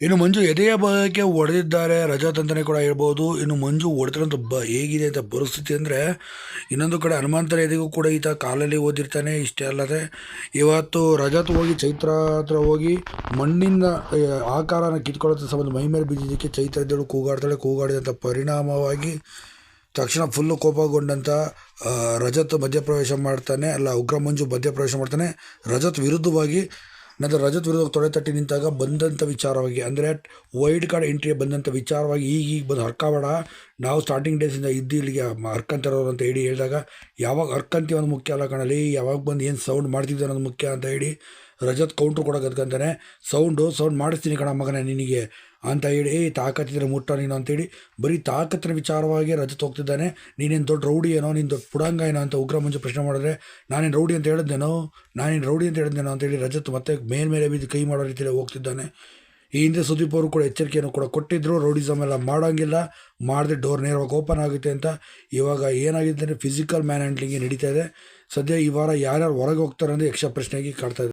ಇನ್ನು ಮಂಜು ಎದೆಯ ಭಾಗಕ್ಕೆ ಹೊಡೆದಿದ್ದಾರೆ ರಜತ್ ಅಂತಲೇ ಕೂಡ ಹೇಳ್ಬೋದು. ಇನ್ನು ಮಂಜು ಹೊಡೆದಿರೋಂಥ ಬ ಹೇಗಿದೆ ಅಂತ ಪರಿಸ್ಥಿತಿ ಅಂದರೆ ಇನ್ನೊಂದು ಕಡೆ ಹನುಮಂತರ ಎದೆಗೂ ಕೂಡ ಈತ ಕಾಲಲ್ಲಿ ಓದಿರ್ತಾನೆ. ಇಷ್ಟೇ ಅಲ್ಲದೆ ಇವತ್ತು ರಜಾತ್ ಹೋಗಿ ಚೈತ್ರ ಹತ್ರ ಹೋಗಿ ಮಣ್ಣಿಂದ ಆಕಾರನ ಕಿತ್ಕೊಳ್ಳೋದ ಸಂಬಂಧ ಮೈ ಮೇಲೆ ಬಿದ್ದಿದ್ದಕ್ಕೆ ಚೈತ್ರ ಎದ್ದೇಳು ಕೂಗಾಡ್ತಾಳೆ. ಕೂಗಾಡಿದಂಥ ಪರಿಣಾಮವಾಗಿ ತಕ್ಷಣ ಫುಲ್ಲು ಕೋಪಗೊಂಡಂಥ ರಜತ್ ಮಧ್ಯಪ್ರವೇಶ ಮಾಡ್ತಾನೆ. ಅಲ್ಲ, ಉಗ್ರ ಮಂಜು ಮಧ್ಯಪ್ರವೇಶ ಮಾಡ್ತಾನೆ. ರಜತ್ ವಿರುದ್ಧವಾಗಿ ನಂತರ ರಜತ್ ವಿರುದ್ಧ ತೊಡೆ ತಟ್ಟಿ ನಿಂತಾಗ ಬಂದಂಥ ವಿಚಾರವಾಗಿ, ಅಂದರೆ ವೈಲ್ಡ್ ಕಾರ್ಡ್ ಎಂಟ್ರಿ ಬಂದಂಥ ವಿಚಾರವಾಗಿ ಈಗೀಗ ಈಗ ಬಂದು ಹರ್ಕಬೇಡ ನಾವು ಸ್ಟಾರ್ಟಿಂಗ್ ಡೇಸಿಂದ ಇದ್ದು ಇಲ್ಲಿಗೆ ಹರ್ಕಂತಿರೋರು ಅಂತ ಹೇಳಿ ಹೇಳಿದಾಗ, ಯಾವಾಗ ಹರ್ಕಂತೀವಿ ಅನ್ನೋದು ಮುಖ್ಯ ಅಲ್ಲ ಕಣಲಿ ಯಾವಾಗ ಬಂದು ಏನು ಸೌಂಡ್ ಮಾಡ್ತಿದ್ದೆ ಅನ್ನೋದು ಮುಖ್ಯ ಅಂತ ಹೇಳಿ ರಜತ್ ಕೌಂಟ್ರ್ ಕೊಡೋಕೆ ಅದ್ಕಂತಾನೆ ಸೌಂಡು ಸೌಂಡ್ ಮಾಡಿಸ್ತೀನಿ ಕಣ ಮಗನೇ ನಿನಗೆ ಅಂತ ಹೇಳಿ ತಾಕತ್ತಿದ್ರೆ ಮುಟ್ಟ ನೀನು ಅಂತೇಳಿ ಬರೀ ತಾಕತ್ತಿನ ವಿಚಾರವಾಗಿ ರಜತ್ ಹೋಗ್ತಿದ್ದಾನೆ. ನೀನೇನು ದೊಡ್ಡ ರೌಡಿ ಏನೋ, ನೀನು ದೊಡ್ಡ ಪುಡಂಗ ಏನೋ ಅಂತ ಉಗ್ರ ಮುಂಚೆ ಪ್ರಶ್ನೆ ಮಾಡಿದ್ರೆ, ನಾನೇನು ರೌಡಿ ಅಂತ ಹೇಳಿದ್ದೇನೋ ನಾನೇನು ರೌಡಿ ಅಂತ ಹೇಳಿದ್ದೇನೋ ಅಂತೇಳಿ ರಜತ್ ಮತ್ತೆ ಮೇಲ್ಮೇಲೆ ಬಿದ್ದು ಕೈ ಮಾಡೋ ರೀತಿಯಲ್ಲಿ ಹೋಗ್ತಿದ್ದಾನೆ. ಈ ಹಿಂದೆ ಸುದೀಪ್ ಅವರು ಕೂಡ ಎಚ್ಚರಿಕೆಯನ್ನು ಕೂಡ ಕೊಟ್ಟಿದ್ದರು ರೌಡಿಸಮ್ ಎಲ್ಲ ಮಾಡೋಂಗಿಲ್ಲ. ಮಾಡಿದ್ರೆ ಡೋರ್ ನೇರವಾಗಿ ಓಪನ್ ಆಗುತ್ತೆ ಅಂತ. ಇವಾಗ ಏನಾಗಿದೆ ಅಂದರೆ ಫಿಸಿಕಲ್ ಮ್ಯಾನ್ ಹ್ಯಾಂಡ್ಲಿಂಗೇ ನಡೀತಾ ಇದೆ. ಸದ್ಯ ಈ ವಾರ ಯಾರ್ಯಾರು ಹೊರಗೆ ಹೋಗ್ತಾರೆ ಅಂದರೆ ಯಕ್ಷ ಪ್ರಶ್ನೆಗೆ ಕಾಡ್ತಾ